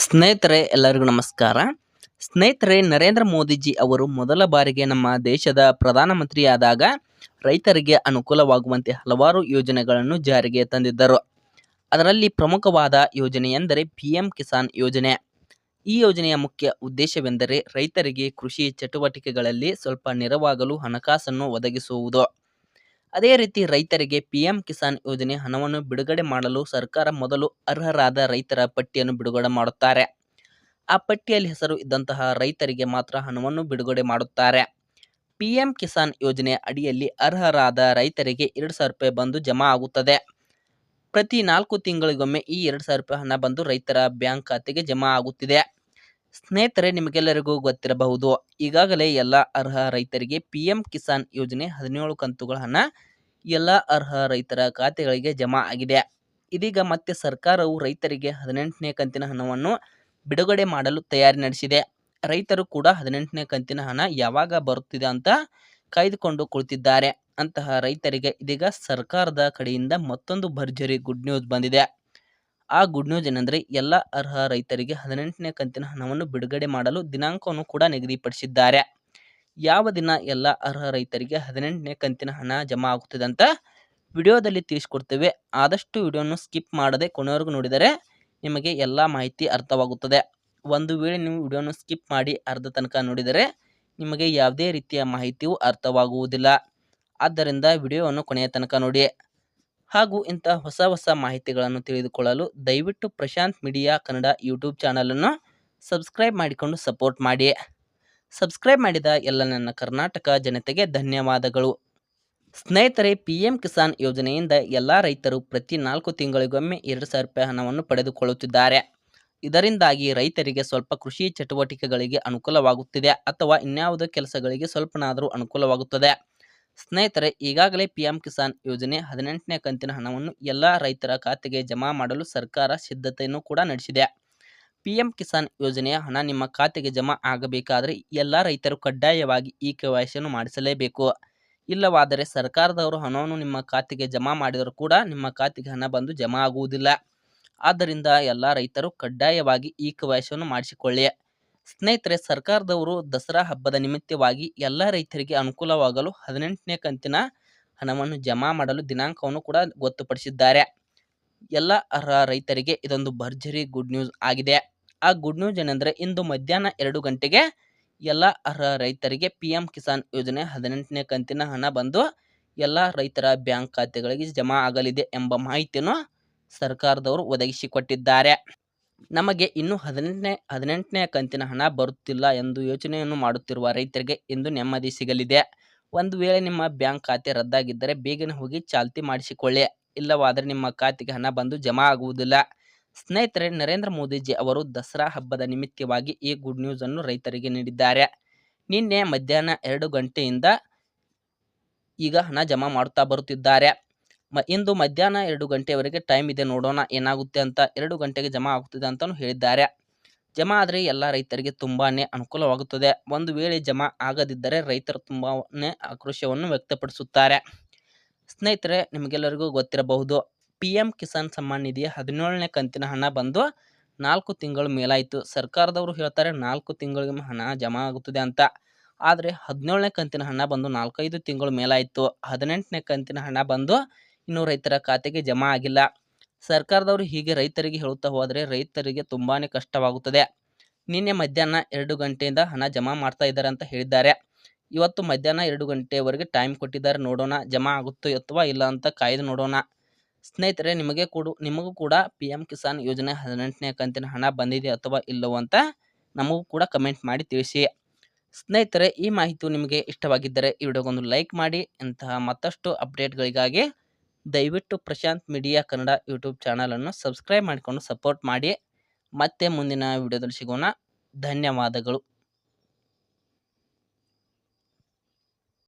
ಸ್ನೇಹಿತರೆ, ಎಲ್ಲರಿಗೂ ನಮಸ್ಕಾರ. ಸ್ನೇಹಿತರೆ, ನರೇಂದ್ರ ಮೋದಿಜಿ ಅವರು ಮೊದಲ ಬಾರಿಗೆ ನಮ್ಮ ದೇಶದ ಪ್ರಧಾನಮಂತ್ರಿಯಾದಾಗ ರೈತರಿಗೆ ಅನುಕೂಲವಾಗುವಂತೆ ಹಲವಾರು ಯೋಜನೆಗಳನ್ನು ಜಾರಿಗೆ ತಂದಿದ್ದರು. ಅದರಲ್ಲಿ ಪ್ರಮುಖವಾದ ಯೋಜನೆ ಎಂದರೆ ಪಿ ಎಂ ಕಿಸಾನ್ ಯೋಜನೆ. ಈ ಯೋಜನೆಯ ಮುಖ್ಯ ಉದ್ದೇಶವೆಂದರೆ ರೈತರಿಗೆ ಕೃಷಿ ಚಟುವಟಿಕೆಗಳಲ್ಲಿ ಸ್ವಲ್ಪ ನೆರವಾಗಲು ಹಣಕಾಸನ್ನು ಒದಗಿಸುವುದು. ಅದೇ ರೀತಿ ರೈತರಿಗೆ ಪಿಎಂ ಕಿಸಾನ್ ಯೋಜನೆ ಹಣವನ್ನು ಬಿಡುಗಡೆ ಮಾಡಲು ಸರ್ಕಾರ ಮೊದಲು ಅರ್ಹರಾದ ರೈತರ ಪಟ್ಟಿಯನ್ನು ಬಿಡುಗಡೆ ಮಾಡುತ್ತಾರೆ. ಆ ಪಟ್ಟಿಯಲ್ಲಿ ಹೆಸರು ಇದ್ದಂತಹ ರೈತರಿಗೆ ಮಾತ್ರ ಹಣವನ್ನು ಬಿಡುಗಡೆ ಮಾಡುತ್ತಾರೆ. ಪಿಎಂ ಕಿಸಾನ್ ಯೋಜನೆ ಅಡಿಯಲ್ಲಿ ಅರ್ಹರಾದ ರೈತರಿಗೆ ಎರಡು ಸಾವಿರ ರೂಪಾಯಿ ಬಂದು ಜಮಾ ಆಗುತ್ತದೆ. ಪ್ರತಿ ನಾಲ್ಕು ತಿಂಗಳಿಗೊಮ್ಮೆ ಈ ಎರಡು ಸಾವಿರ ರೂಪಾಯಿ ಹಣ ಬಂದು ರೈತರ ಬ್ಯಾಂಕ್ ಖಾತೆಗೆ ಜಮಾ ಆಗುತ್ತಿದೆ. ಸ್ನೇಹಿತರೆ, ನಿಮಗೆಲ್ಲರಿಗೂ ಗೊತ್ತಿರಬಹುದು, ಈಗಾಗಲೇ ಎಲ್ಲ ಅರ್ಹ ರೈತರಿಗೆ ಪಿ ಎಂ ಕಿಸಾನ್ ಯೋಜನೆ ಹದಿನೇಳು ಕಂತುಗಳ ಹಣ ಎಲ್ಲ ಅರ್ಹ ರೈತರ ಖಾತೆಗಳಿಗೆ ಜಮಾ ಆಗಿದೆ. ಇದೀಗ ಮತ್ತೆ ಸರ್ಕಾರವು ರೈತರಿಗೆ ಹದಿನೆಂಟನೇ ಕಂತಿನ ಹಣವನ್ನು ಬಿಡುಗಡೆ ಮಾಡಲು ತಯಾರಿ ನಡೆಸಿದೆ. ರೈತರು ಕೂಡ ಹದಿನೆಂಟನೇ ಕಂತಿನ ಹಣ ಯಾವಾಗ ಬರುತ್ತಿದೆ ಅಂತ ಕಾಯ್ದುಕೊಂಡು ಕುಳಿತಿದ್ದಾರೆ. ಅಂತಹ ರೈತರಿಗೆ ಇದೀಗ ಸರ್ಕಾರದ ಕಡೆಯಿಂದ ಮತ್ತೊಂದು ಭರ್ಜರಿ ಗುಡ್ ನ್ಯೂಸ್ ಬಂದಿದೆ. ಆ ಗುಡ್ ನ್ಯೂಸ್ ಏನಂದ್ರೆ, ಎಲ್ಲ ಅರ್ಹ ರೈತರಿಗೆ ಹದಿನೆಂಟನೇ ಕಂತಿನ ಹಣವನ್ನು ಬಿಡುಗಡೆ ಮಾಡಲು ದಿನಾಂಕವನ್ನು ಕೂಡ ನಿಗದಿಪಡಿಸಿದ್ದಾರೆ. ಯಾವ ದಿನ ಎಲ್ಲ ಅರ್ಹ ರೈತರಿಗೆ ಹದಿನೆಂಟನೇ ಕಂತಿನ ಹಣ ಜಮಾ ಆಗುತ್ತದೆ ಅಂತ ವಿಡಿಯೋದಲ್ಲಿ ತಿಳಿಸ್ಕೊಡ್ತೇವೆ. ಆದಷ್ಟು ವಿಡಿಯೋವನ್ನು ಸ್ಕಿಪ್ ಮಾಡದೆ ಕೊನೆಯವರೆಗೂ ನೋಡಿದರೆ ನಿಮಗೆ ಎಲ್ಲ ಮಾಹಿತಿ ಅರ್ಥವಾಗುತ್ತದೆ. ಒಂದು ವೇಳೆ ನೀವು ವಿಡಿಯೋವನ್ನು ಸ್ಕಿಪ್ ಮಾಡಿ ಅರ್ಧ ತನಕ ನೋಡಿದರೆ ನಿಮಗೆ ಯಾವುದೇ ರೀತಿಯ ಮಾಹಿತಿಯು ಅರ್ಥವಾಗುವುದಿಲ್ಲ. ಆದ್ದರಿಂದ ವಿಡಿಯೋವನ್ನು ಕೊನೆಯ ತನಕ ನೋಡಿ. ಹಾಗೂ ಇಂಥ ಹೊಸ ಹೊಸ ಮಾಹಿತಿಗಳನ್ನು ತಿಳಿದುಕೊಳ್ಳಲು ದಯವಿಟ್ಟು ಪ್ರಶಾಂತ್ ಮೀಡಿಯಾ ಕನ್ನಡ ಯೂಟ್ಯೂಬ್ ಚಾನಲನ್ನು ಸಬ್ಸ್ಕ್ರೈಬ್ ಮಾಡಿಕೊಂಡು ಸಪೋರ್ಟ್ ಮಾಡಿ ಸಬ್ಸ್ಕ್ರೈಬ್ ಮಾಡಿದ ಎಲ್ಲ ನನ್ನ ಕರ್ನಾಟಕ ಜನತೆಗೆ ಧನ್ಯವಾದಗಳು. ಸ್ನೇಹಿತರೆ ಪಿ ಎಂ ಕಿಸಾನ್ ಯೋಜನೆಯಿಂದ ಎಲ್ಲ ರೈತರು ಪ್ರತಿ ನಾಲ್ಕು ತಿಂಗಳಿಗೊಮ್ಮೆ ಎರಡು ಸಾವಿರ ರೂಪಾಯಿ ಹಣವನ್ನು ಪಡೆದುಕೊಳ್ಳುತ್ತಿದ್ದಾರೆ. ಇದರಿಂದಾಗಿ ರೈತರಿಗೆ ಸ್ವಲ್ಪ ಕೃಷಿ ಚಟುವಟಿಕೆಗಳಿಗೆ ಅನುಕೂಲವಾಗುತ್ತಿದೆ ಅಥವಾ ಇನ್ಯಾವುದೋ ಕೆಲಸಗಳಿಗೆ ಸ್ವಲ್ಪನಾದರೂ ಅನುಕೂಲವಾಗುತ್ತದೆ. ಸ್ನೇಹಿತರೆ, ಈಗಾಗಲೇ ಪಿಎಂ ಕಿಸಾನ್ ಯೋಜನೆ ಹದಿನೆಂಟನೇ ಕಂತಿನ ಹಣವನ್ನು ಎಲ್ಲ ರೈತರ ಖಾತೆಗೆ ಜಮಾ ಮಾಡಲು ಸರ್ಕಾರ ಸಿದ್ಧತೆಯನ್ನು ಕೂಡ ನಡೆಸಿದೆ. ಪಿಎಂ ಕಿಸಾನ್ ಯೋಜನೆಯ ಹಣ ನಿಮ್ಮ ಖಾತೆಗೆ ಜಮಾ ಆಗಬೇಕಾದರೆ ಎಲ್ಲ ರೈತರು ಕಡ್ಡಾಯವಾಗಿ ಈ ಕೆ ವೈ ಸಿಯನ್ನು ಮಾಡಿಸಲೇಬೇಕು. ಇಲ್ಲವಾದರೆ ಸರ್ಕಾರದವರು ಹಣವನ್ನು ನಿಮ್ಮ ಖಾತೆಗೆ ಜಮಾ ಮಾಡಿದರೂ ಕೂಡ ನಿಮ್ಮ ಖಾತೆಗೆ ಹಣ ಬಂದು ಜಮಾ ಆಗುವುದಿಲ್ಲ. ಆದ್ದರಿಂದ ಎಲ್ಲ ರೈತರು ಕಡ್ಡಾಯವಾಗಿ ಈ ಕೆ ಮಾಡಿಸಿಕೊಳ್ಳಿ. ಸ್ನೇಹಿತರೆ, ಸರ್ಕಾರದವರು ದಸರಾ ಹಬ್ಬದ ನಿಮಿತ್ತವಾಗಿ ಎಲ್ಲ ರೈತರಿಗೆ ಅನುಕೂಲವಾಗಲು ಹದಿನೆಂಟನೇ ಕಂತಿನ ಹಣವನ್ನು ಜಮಾ ಮಾಡಲು ದಿನಾಂಕವನ್ನು ಕೂಡ ಗೊತ್ತುಪಡಿಸಿದ್ದಾರೆ. ಎಲ್ಲ ಅರ್ಹ ರೈತರಿಗೆ ಇದೊಂದು ಭರ್ಜರಿ ಗುಡ್ ನ್ಯೂಸ್ ಆಗಿದೆ. ಆ ಗುಡ್ ನ್ಯೂಸ್ ಏನೆಂದರೆ, ಇಂದು ಮಧ್ಯಾಹ್ನ ಎರಡು ಗಂಟೆಗೆ ಎಲ್ಲ ಅರ್ಹ ರೈತರಿಗೆ ಪಿ ಎಂ ಕಿಸಾನ್ ಯೋಜನೆ ಹದಿನೆಂಟನೇ ಕಂತಿನ ಹಣ ಬಂದು ಎಲ್ಲ ರೈತರ ಬ್ಯಾಂಕ್ ಖಾತೆಗಳಿಗೆ ಜಮಾ ಆಗಲಿದೆ ಎಂಬ ಮಾಹಿತಿಯನ್ನು ಸರ್ಕಾರದವರು ಒದಗಿಸಿಕೊಟ್ಟಿದ್ದಾರೆ. ನಮಗೆ ಇನ್ನೂ ಹದಿನೆಂಟನೇ ಹದಿನೆಂಟನೇ ಕಂತಿನ ಹಣ ಬರುತ್ತಿಲ್ಲ ಎಂದು ಯೋಚನೆಯನ್ನು ಮಾಡುತ್ತಿರುವ ರೈತರಿಗೆ ಇಂದು ನೆಮ್ಮದಿ ಸಿಗಲಿದೆ. ಒಂದು ವೇಳೆ ನಿಮ್ಮ ಬ್ಯಾಂಕ್ ಖಾತೆ ರದ್ದಾಗಿದ್ದರೆ ಬೇಗನೆ ಹೋಗಿ ಚಾಲ್ತಿ ಮಾಡಿಸಿಕೊಳ್ಳಿ. ಇಲ್ಲವಾದರೆ ನಿಮ್ಮ ಖಾತೆಗೆ ಹಣ ಬಂದು ಜಮಾ ಆಗುವುದಿಲ್ಲ. ಸ್ನೇಹಿತರೆ, ನರೇಂದ್ರ ಮೋದಿಜಿ ಅವರು ದಸರಾ ಹಬ್ಬದ ನಿಮಿತ್ತವಾಗಿ ಈ ಗುಡ್ ನ್ಯೂಸ್ ಅನ್ನು ರೈತರಿಗೆ ನೀಡಿದ್ದಾರೆ. ನಿನ್ನೆ ಮಧ್ಯಾಹ್ನ ಎರಡು ಗಂಟೆಯಿಂದ ಈಗ ಹಣ ಜಮಾ ಮಾಡುತ್ತಾ ಬರುತ್ತಿದ್ದಾರೆ. ಮ, ಇಂದು ಮಧ್ಯಾಹ್ನ ಎರಡು ಗಂಟೆಯವರೆಗೆ ಟೈಮ್ ಇದೆ ನೋಡೋಣ ಏನಾಗುತ್ತೆ ಅಂತ ಎರಡು ಗಂಟೆಗೆ ಜಮಾ ಆಗುತ್ತದೆ ಅಂತಲೂ ಹೇಳಿದ್ದಾರೆ. ಜಮಾ ಆದರೆ ಎಲ್ಲ ರೈತರಿಗೆ ತುಂಬಾ ಅನುಕೂಲವಾಗುತ್ತದೆ. ಒಂದು ವೇಳೆ ಜಮಾ ಆಗದಿದ್ದರೆ ರೈತರು ತುಂಬಾ ಆಕ್ರೋಶವನ್ನು ವ್ಯಕ್ತಪಡಿಸುತ್ತಾರೆ. ಸ್ನೇಹಿತರೆ, ನಿಮಗೆಲ್ಲರಿಗೂ ಗೊತ್ತಿರಬಹುದು ಪಿ ಕಿಸಾನ್ ಸಮ್ಮಾನ್ ನಿಧಿಯ ಹದಿನೇಳನೇ ಕಂತಿನ ಹಣ ಬಂದು ನಾಲ್ಕು ತಿಂಗಳು ಮೇಲಾಯಿತು. ಸರ್ಕಾರದವರು ಹೇಳ್ತಾರೆ ನಾಲ್ಕು ತಿಂಗಳಿಗೆ ಹಣ ಜಮಾ ಆಗುತ್ತದೆ ಅಂತ. ಆದರೆ ಹದಿನೇಳನೇ ಕಂತಿನ ಹಣ ಬಂದು ನಾಲ್ಕೈದು ತಿಂಗಳು ಮೇಲಾಯಿತು. ಹದಿನೆಂಟನೇ ಕಂತಿನ ಹಣ ಬಂದು ಇನ್ನೂ ರೈತರ ಖಾತೆಗೆ ಜಮಾ ಆಗಿಲ್ಲ. ಸರ್ಕಾರದವರು ಹೀಗೆ ರೈತರಿಗೆ ಹೇಳುತ್ತಾ ಹೋದರೆ ರೈತರಿಗೆ ತುಂಬಾ ಕಷ್ಟವಾಗುತ್ತದೆ. ನಿನ್ನೆ ಮಧ್ಯಾಹ್ನ ಎರಡು ಗಂಟೆಯಿಂದ ಹಣ ಜಮಾ ಮಾಡ್ತಾ ಇದ್ದಾರೆ ಅಂತ ಹೇಳಿದ್ದಾರೆ. ಇವತ್ತು ಮಧ್ಯಾಹ್ನ ಎರಡು ಗಂಟೆವರೆಗೆ ಟೈಮ್ ಕೊಟ್ಟಿದ್ದಾರೆ. ನೋಡೋಣ, ಜಮಾ ಆಗುತ್ತೋ ಅಥವಾ ಇಲ್ಲ ಅಂತ ಕಾಯ್ದು ನೋಡೋಣ. ಸ್ನೇಹಿತರೆ, ನಿಮಗೆ ಕೂಡ, ನಿಮಗೂ ಕೂಡ ಪಿ ಎಂ ಕಿಸಾನ್ ಯೋಜನೆ ಹದಿನೆಂಟನೇ ಕಂತಿನ ಹಣ ಬಂದಿದೆ ಅಥವಾ ಇಲ್ಲವೋ ಅಂತ ನಮಗೂ ಕೂಡ ಕಮೆಂಟ್ ಮಾಡಿ ತಿಳಿಸಿ. ಸ್ನೇಹಿತರೆ, ಈ ಮಾಹಿತಿ ನಿಮಗೆ ಇಷ್ಟವಾಗಿದ್ದರೆ ಈ ವಿಡಿಯೋಗೊಂದು ಲೈಕ್ ಮಾಡಿ. ಇಂತಹ ಮತ್ತಷ್ಟು ಅಪ್ಡೇಟ್ಗಳಿಗಾಗಿ ದಯವಿಟ್ಟು ಪ್ರಶಾಂತ್ ಮೀಡಿಯಾ ಕನ್ನಡ ಯೂಟ್ಯೂಬ್ ಚಾನಲನ್ನು ಸಬ್ಸ್ಕ್ರೈಬ್ ಮಾಡಿಕೊಂಡು ಸಪೋರ್ಟ್ ಮಾಡಿ. ಮತ್ತೆ ಮುಂದಿನ ವಿಡಿಯೋದಲ್ಲಿ ಸಿಗೋಣ. ಧನ್ಯವಾದಗಳು.